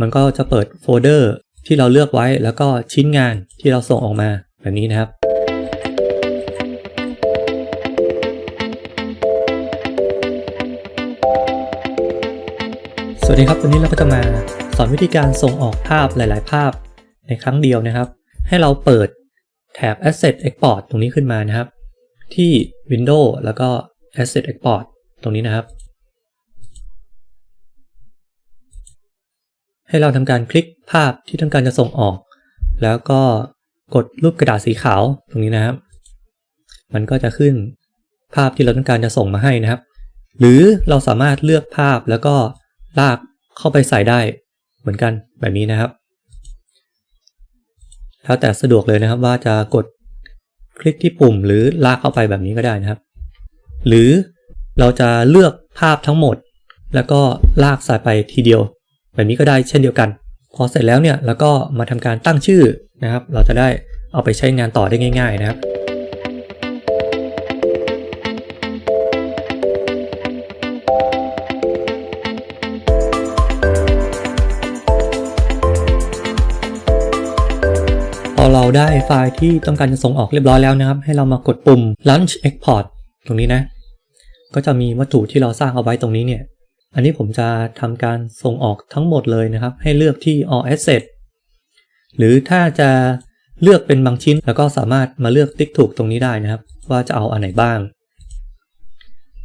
มันก็จะเปิดโฟลเดอร์ที่เราเลือกไว้ แล้วก็ชิ้นงานที่เราส่งออกมาแบบนี้นะครับ สวัสดีครับ วันนี้เราก็จะมาสอนวิธีการส่งออกภาพหลาย ๆ ภาพในครั้งเดียวนะครับ ให้เราเปิดแถบ Asset Export ตรงนี้ขึ้นมานะครับ ที่ Windows แล้วก็ Asset Export ตรงนี้นะครับ ให้เราทำการคลิกภาพที่ต้องการจะส่งออก แล้วก็กดรูปกระดาษสีขาวตรงนี้นะครับ มันก็จะขึ้นภาพที่เราต้องการจะส่งมาให้นะครับ หรือเราสามารถเลือกภาพแล้วก็ลากเข้าไปใส่ได้เหมือนกันแบบนี้นะครับ แล้วแต่สะดวกเลยนะครับว่าจะกดคลิกที่ปุ่มหรือลากเข้าไปแบบนี้ก็ได้นะครับ หรือเราจะเลือกภาพทั้งหมด แล้วก็ลากใส่ไปทีเดียว แบบนี้ก็ได้เช่นเดียวกัน พอเสร็จแล้วเนี่ยเราก็มาทำการตั้งชื่อนะครับ เราจะได้เอาไปใช้งานต่อได้ง่าย ๆ นะครับพอเราได้ไฟล์ที่ต้องการจะส่งออกเรียบร้อยแล้วนะครับ ให้เรามากดปุ่ม Launch Export ตรงนี้นะ ก็จะมีวัตถุที่เราสร้างเอาไว้ตรงนี้เนี่ย อันนี้ผมจะทำการส่งออกทั้งหมดเลยนะครับ ให้เลือกที่ All Asset หรือถ้าจะเลือกเป็นบางชิ้นแล้วก็สามารถมาเลือกติ๊กถูกตรงนี้ได้นะครับ ว่าจะเอาอันไหนบ้าง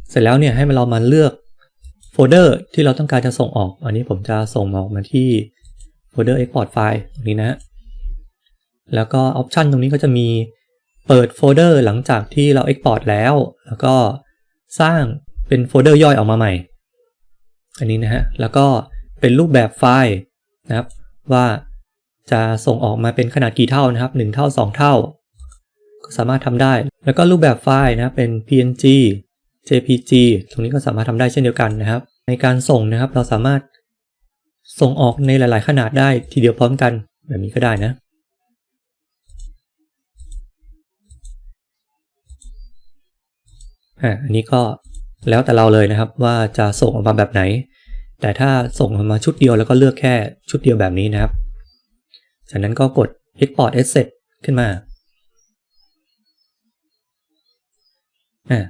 เสร็จแล้วเนี่ยให้เรามาเลือกโฟลเดอร์ที่เราต้องการจะส่งออก อันนี้ผมจะส่งออกมาที่โฟลเดอร์ Export File ตรงนี้นะแล้วก็ออปชันตรงนี้ก็จะมีเปิดโฟลเดอร์หลังจากที่เรา Export แล้ว แล้วก็สร้างเป็นโฟลเดอร์ย่อยออกมาใหม่ อันนี้นะฮะ แล้วก็เป็นรูปแบบไฟล์นะครับ ว่าจะส่งออกมาเป็นขนาดกี่เท่านะครับ 1 เท่า 2 เท่า ก็สามารถทำได้ แล้วก็รูปแบบไฟล์นะเป็น PNG JPG ตรงนี้ก็สามารถทำได้เช่นเดียวกันนะครับ ในการส่งนะครับเราสามารถส่งออกในหลาย ๆ ขนาดได้ทีเดียวพร้อมกันแบบนี้ก็ได้นะอะอันนี้ก็ แล้วแต่เราเลยนะครับว่าจะส่งออกมาแบบไหน แต่ถ้าส่งออกมาชุดเดียวแล้วก็เลือกแค่ชุดเดียวแบบนี้นะครับ จากนั้นก็กด Export Asset ขึ้นมาอะ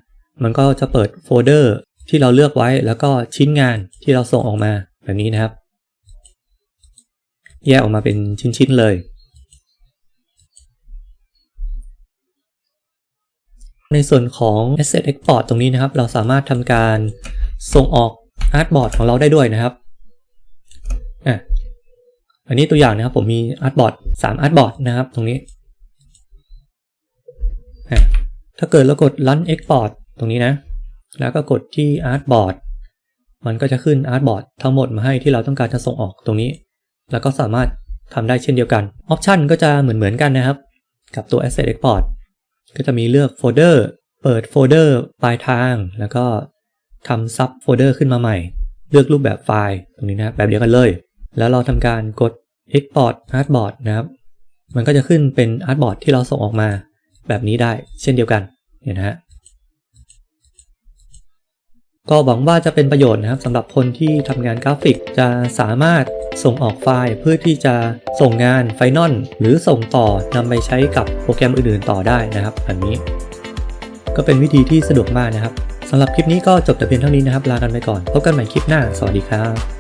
มันก็จะเปิดโฟลเดอร์ที่เราเลือกไว้แล้วก็ชิ้นงานที่เราส่งออกมาแบบนี้นะครับ แยกออกมาเป็นชิ้นๆเลย ในส่วนของ Asset Export ตรงนี้นะครับ เราสามารถทำการส่งออก Artboard ของเราได้ด้วยนะครับอะอันนี้ตัวอย่างนะครับผมมี Artboard 3 Artboard นะครับตรงนี้อะถ้าเกิดเรากด Run Export ตรงนี้นะ แล้วก็กดที่ Artboard มันก็จะขึ้น Artboard ทั้งหมดมาให้ที่เราต้องการจะส่งออกตรงนี้ แล้วก็สามารถทำได้เช่นเดียวกัน Option ก็จะเหมือนเหมือนกันนะครับ กับตัว Asset Export ก็จะมีเลือกโฟลเดอร์ เปิดโฟลเดอร์ปลายทาง แล้วก็ทำซับโฟลเดอร์ขึ้นมาใหม่ เลือกรูปแบบไฟล์ตรงนี้นะแบบเดียวกันเลย แล้วเราทำการกด Export Artboard นะครับ มันก็จะขึ้นเป็น Artboard ที่เราส่งออกมา แบบนี้ได้เช่นเดียวกันเห็นนะฮะก็หวังว่าจะเป็นประโยชน์นะครับสำหรับคนที่ทำงานกราฟิกจะสามารถ ส่งออกไฟล์เพื่อที่จะส่งงานไฟนอลหรือส่งต่อนำไปใช้กับโปรแกรมอื่นๆต่อได้นะครับแบบนี้ ก็เป็นวิธีที่สะดวกมากนะครับสำหรับคลิปนี้ก็จบแต่เพียงเท่านี้นะครับ ลากันไปก่อน พบกันใหม่คลิปหน้า สวัสดีครับ